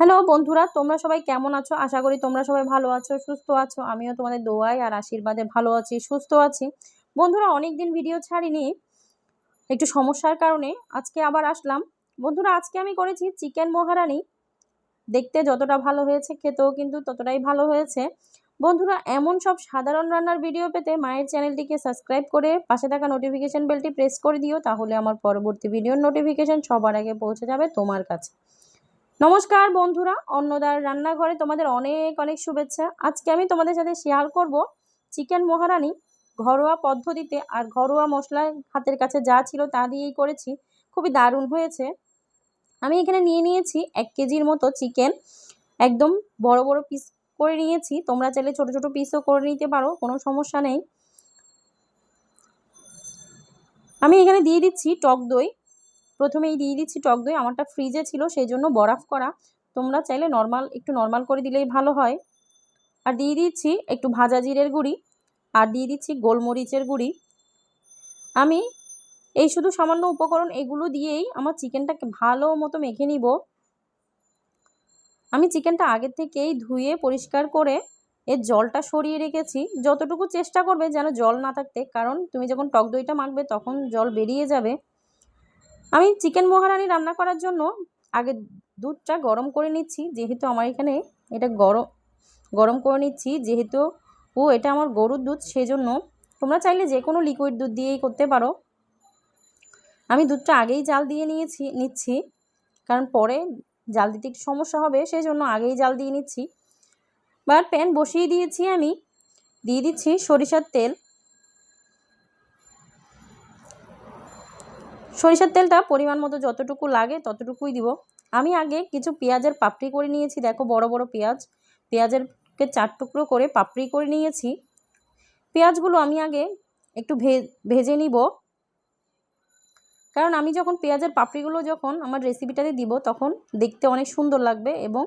Hello বন্ধুরা, তোমরা সবাই কেমন আছো? আশা করি তোমরা সবাই ভালো আছো, সুস্থ আছো। আমিও তোমাদের দোয়াই আর আশীর্বাদে ভালো আছি, সুস্থ আছি। বন্ধুরা অনেক দিন ভিডিও ছাড়িনি, একটু সমস্যার কারণে আজকে আবার আসলাম। বন্ধুরা, আজকে আমি করেছি চিকেন মহারানি। দেখতে যতটা ভালো হয়েছে, খেতেও কিন্তু ততটাই ভালো হয়েছে। বন্ধুরা, এমন সব সাধারণ রান্নার ভিডিও পেতে মায়ের চ্যানেলটিকে সাবস্ক্রাইব করে পাশে থাকা নোটিফিকেশন বেলটি প্রেস করে দিও, তাহলে আমার পরবর্তী ভিডিওর নোটিফিকেশন সবার আগে পৌঁছে যাবে তোমার কাছে। নমস্কার বন্ধুরা, অন্নদার রান্নাঘরে তোমাদের অনেক অনেক শুভেচ্ছা। আজকে আমি তোমাদের সাথে শেয়ার করব চিকেন মহারানি ঘরোয়া পদ্ধতিতে আর ঘরোয়া মশলা হাতের কাছে যা ছিল তা দিয়েই করেছি। খুবই দারুণ হয়েছে। আমি এখানে নিয়ে নিয়েছি এক কেজির মতো চিকেন একদম বড় বড় পিস করে নিয়েছি। তোমরা চাইলে ছোট ছোট পিসও করে নিতে পারো, কোনো সমস্যা নেই। আমি এখানে দিয়ে দিচ্ছি টক দই। প্রথমেই দিয়ে দিচ্ছি টক দই। আমারটা ফ্রিজে ছিল সেই জন্য বরফ করা। তোমরা চাইলে নর্মাল একটু নর্মাল করে দিলেই ভালো হয়। আর দিয়ে দিচ্ছি একটু ভাজা জিরের গুঁড়ি আর দিয়ে দিচ্ছি গোলমরিচের গুঁড়ি। আমি এই শুধু সামান্য উপকরণ এগুলো দিয়েই আমার চিকেনটাকে ভালো মতো মেখে নিব। আমি চিকেনটা আগের থেকেই ধুয়ে পরিষ্কার করে এর জলটা সরিয়ে রেখেছি। যতটুকু চেষ্টা করবে যেন জল না থাকতে, কারণ তুমি যখন টক দইটা মাখবে তখন জল বেরিয়ে যাবে। আমি চিকেন মহারানি রান্না করার জন্য আগে দুধটা গরম করে নিচ্ছি, যেহেতু আমার এখানে এটা গরম গরম করে নিচ্ছি, যেহেতু ও এটা আমার গরুর দুধ সেজন্য। তোমরা চাইলে যে কোনো লিকুইড দুধ দিয়েই করতে পারো। আমি দুধটা আগেই জাল দিয়ে নিয়েছি, নিচ্ছি, কারণ পরে জাল দিতে একটু সমস্যা হবে সেই জন্য আগেই জাল দিয়ে নিচ্ছি। এবার প্যান বসিয়ে দিয়েছি আমি। দিয়ে দিচ্ছি সরিষার তেল। সরিষার তেলটা পরিমাণ মতো যতটুকু লাগে ততটুকুই দিব। আমি আগে কিছু পেঁয়াজের পাপড়ি করে নিয়েছি, দেখো বড় বড় পেঁয়াজ। পেঁয়াজেরকে চার টুকরো করে পাপড়ি করে নিয়েছি। পেঁয়াজগুলো আমি আগে একটু ভেজে নিব। কারণ আমি যখন পেঁয়াজের পাপড়িগুলো যখন আমার রেসিপিটাতে দিব, তখন দেখতে অনেক সুন্দর লাগবে এবং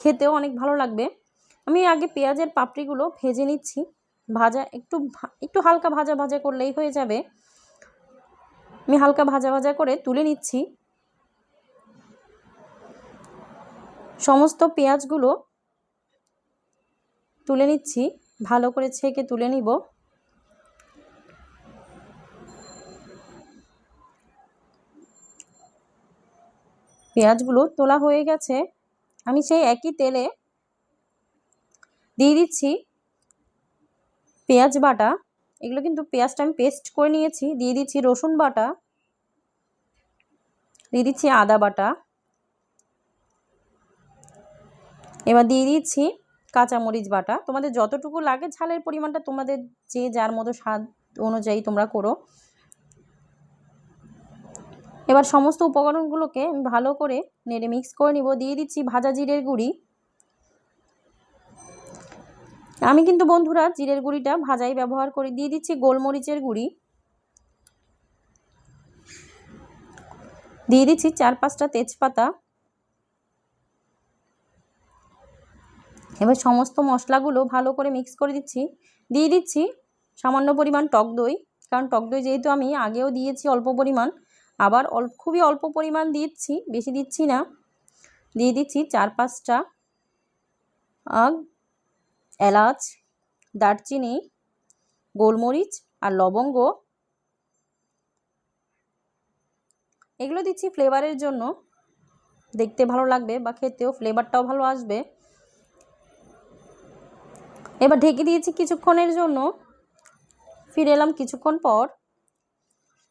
খেতেও অনেক ভালো লাগবে। আমি আগে পেঁয়াজের পাপড়িগুলো ভেজে নিচ্ছি। ভাজা একটু একটু হালকা ভাজা ভাজা করলেই হয়ে যাবে। আমি হালকা ভাজা ভাজা করে তুলে নিচ্ছি। সমস্ত পেঁয়াজগুলো তুলে নিচ্ছি, ভালো করে ছেঁকে তুলে নিব। পেঁয়াজগুলো তোলা হয়ে গেছে। আমি সেই একই তেলে দিয়ে দিচ্ছি পেঁয়াজ বাটা। এগুলো কিন্তু পেঁয়াজটা আমি পেস্ট করে নিয়েছি। দিয়ে দিচ্ছি রসুন বাটা, দিয়ে দিচ্ছি আদা বাটা। এবার দিয়ে দিচ্ছি কাঁচামরিচ বাটা। তোমাদের যতটুকু লাগে ঝালের পরিমাণটা তোমাদের যে যার মতো স্বাদ অনুযায়ী তোমরা করো। এবার সমস্ত উপকরণগুলোকে ভালো করে নেড়ে মিক্স করে নিব। দিয়ে দিচ্ছি ভাজা জিরের গুঁড়ি। আমি কিন্তু বন্ধুরা জিরের গুঁড়িটা ভাজাই ব্যবহার করি দিয়ে দিচ্ছি গোলমরিচের গুঁড়ি। দিয়ে দিচ্ছি চার পাঁচটা তেজপাতা। এবার সমস্ত মশলাগুলো ভালো করে মিক্স করে দিচ্ছি। দিয়ে দিচ্ছি সামান্য পরিমাণ টক দই, কারণ টক দই যেহেতু আমি আগেও দিয়েছি অল্প পরিমাণ, আবার অল্প খুবই অল্প পরিমাণ দিচ্ছি, বেশি দিচ্ছি না। দিয়ে দিচ্ছি চার পাঁচটা এলাচ, দারচিনি, গোলমরিচ আর লবঙ্গ। এগুলো দিচ্ছি ফ্লেভারের জন্য। দেখতে ভালো লাগবে বা খেতেও ফ্লেভারটাও ভালো আসবে। এবার ঢেকে দিয়েছি কিছুক্ষণের জন্য। ফিরে এলাম কিছুক্ষণ পর।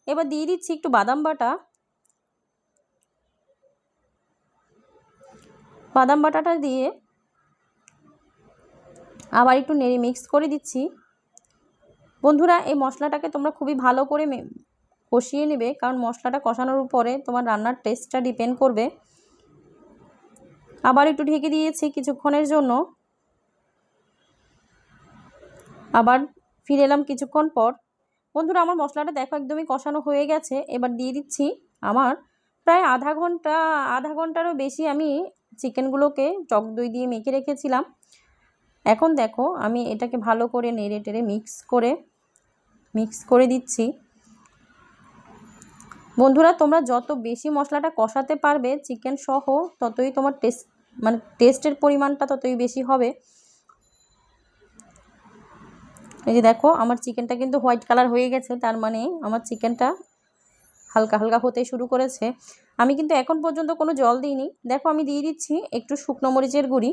এবার দিয়ে দিচ্ছি একটু বাদাম বাটা। বাদাম বাটাটা দিয়ে আবার একটু নেড়ে মিক্স করে দিচ্ছি। বন্ধুরা, এই মশলাটাকে তোমরা খুবই ভালো করে কষিয়ে নেবে, কারণ মশলাটা কষানোর উপরে তোমার রান্নার টেস্টটা ডিপেন্ড করবে। আবার একটু ঢেকে দিয়েছি কিছুক্ষণের জন্য। আবার ফিরে এলাম কিছুক্ষণ পর। বন্ধুরা, আমার মশলাটা দেখো একদমই কষানো হয়ে গেছে। এবার দিয়ে দিচ্ছি আমার প্রায় আধা ঘণ্টা, আধা ঘন্টারও বেশি আমি চিকেনগুলোকে টক দই দিয়ে মেখে রেখেছিলাম। এখন দেখো আমি এটাকে ভালো করে নেড়ে টেড়ে মিক্স করে মিক্স করে দিচ্ছি। বন্ধুরা, তোমরা যত বেশি মশলাটা কষাতে পারবে, চিকেন সহ, ততই তোমার টেস্ট মানে টেস্টের পরিমাণটা ততই বেশি হবে। এই যে দেখো, আমার চিকেনটা কিন্তু হোয়াইট কালার হয়ে গেছে, তার মানে আমার চিকেনটা হালকা হালকা হতে শুরু করেছে। আমি কিন্তু এখন পর্যন্ত কোনো জল দিইনি। দেখো, আমি দিয়ে দিচ্ছি একটু শুকনো মরিচের গুঁড়ি।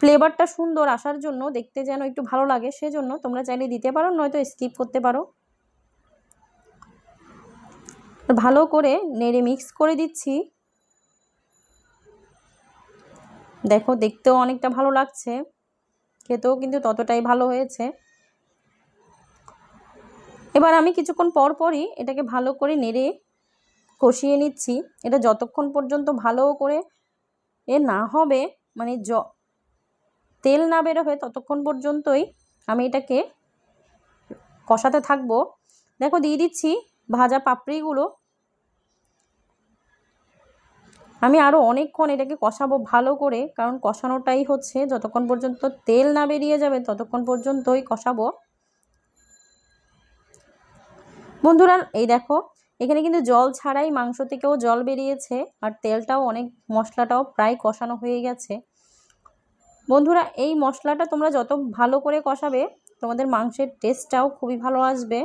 ফ্লেভারটা সুন্দর আসার জন্য দেখতে যেন একটু ভালো লাগে, সেজন্য তোমরা চাইলে দিতে পারো, নয়তো স্কিপ করতে পারো। ভালো করে নেড়ে মিক্স করে দিচ্ছি। দেখো, দেখতেও অনেকটা ভালো লাগছে। খেতেও কিন্তু ততটাই ভালো হয়েছে। এবার আমি কিছুক্ষণ পর পরই এটাকে ভালো করে নেড়ে কষিয়ে নিচ্ছি। এটা যতক্ষণ পর্যন্ত ভালো করে এ না হবে মানে জ তেল না বেরোবে ততক্ষণ পর্যন্তই আমি এটাকে কষাতে থাকব। দেখো, দিয়ে দিচ্ছি ভাজা পাপড়িগুলো। আমি আরও অনেকক্ষণ এটাকে কষাবো ভালো করে, কারণ কষানোটাই হচ্ছে যতক্ষণ পর্যন্ত তেল না বেরিয়ে যাবে ততক্ষণ পর্যন্তই কষাবো। বন্ধুরা, এই দেখো, এখানে কিন্তু জল ছাড়াই মাংস থেকেও জল বেরিয়েছে, আর তেলটাও অনেক মশলাটাও প্রায় কষানো হয়ে গেছে। বন্ধুরা, এই মশলাটা তোমরা যত ভালো করে কষাবে, তোমাদের মাংসের টেস্টটাও খুবই ভালো আসবে।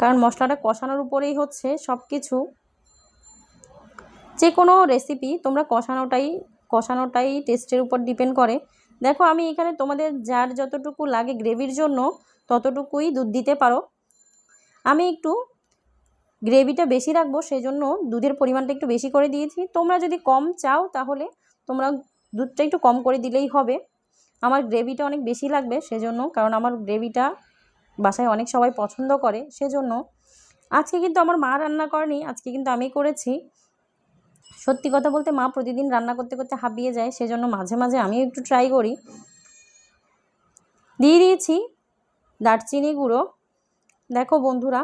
কারণ মশলাটা কষানোর উপরেই হচ্ছে সব কিছু যে কোনো রেসিপি তোমরা কষানোটাই কষানোটাই টেস্টের উপর ডিপেন্ড করে। দেখো, আমি এখানে তোমাদের যার যতটুকু লাগে গ্রেভির জন্য, ততটুকুই দুধ দিতে পারো। আমি একটু গ্রেভিটা বেশি রাখব সেই জন্য দুধের পরিমাণটা একটু বেশি করে দিয়েছি। তোমরা যদি কম চাও, তাহলে তোমরা দুধটা একটু কম করে দিলেই হবে। আমার গ্রেভিটা অনেক বেশি লাগবে সেজন্য, কারণ আমার গ্রেভিটা বাসায় অনেক সবাই পছন্দ করে সেজন্য। আজকে কিন্তু আমার মা রান্না করেনি, আজকে কিন্তু আমি করেছি। সত্যি কথা বলতে মা প্রতিদিন রান্না করতে করতে হাঁপিয়ে যায়, সেজন্য মাঝে মাঝে আমিও একটু ট্রাই করি। দিয়ে দিয়েছি দারচিনি গুঁড়ো। দেখো বন্ধুরা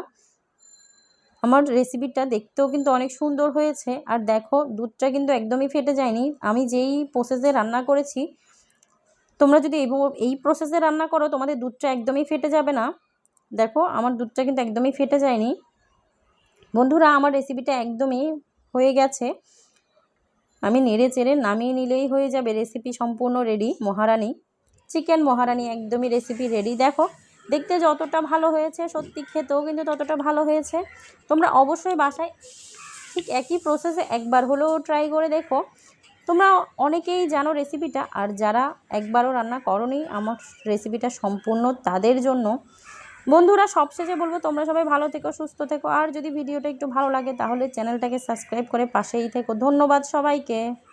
আমার রেসিপিটা দেখতেও কিন্তু অনেক সুন্দর হয়েছে। আর দেখো, দুধটা কিন্তু একদমই ফেটে যায়নি। আমি যেই প্রসেসে রান্না করেছি, তোমরা যদি এই প্রসেসে রান্না করো, তোমাদের দুধটা একদমই ফেটে যাবে না। দেখো, আমার দুধটা কিন্তু একদমই ফেটে যায়নি। বন্ধুরা, আমার রেসিপিটা একদমই হয়ে গেছে। আমি নেড়ে চেড়ে নামিয়ে নিলেই হয়ে যাবে রেসিপি সম্পূর্ণ রেডি মহারানি। চিকেন মহারানি একদমই রেসিপি রেডি দেখো দেখতে যতটা ভালো হয়েছে, সত্যি খেতেও কিন্তু ততটা ভালো হয়েছে। তোমরা অবশ্যই বাসায় ঠিক একই প্রসেসে একবার হলেও ট্রাই করে দেখো। তোমরা অনেকেই জানো রেসিপিটা আর যারা একবারও রান্না করনি, আমার রেসিপিটা সম্পূর্ণ তাদের জন্য। বন্ধুরা, সবশেষে বলব, তোমরা সবাই ভালো থেকো, সুস্থ থেকো, আর যদি ভিডিওটা একটু ভালো লাগে, তাহলে চ্যানেলটাকে সাবস্ক্রাইব করে পাশেই থেকো। ধন্যবাদ সবাইকে।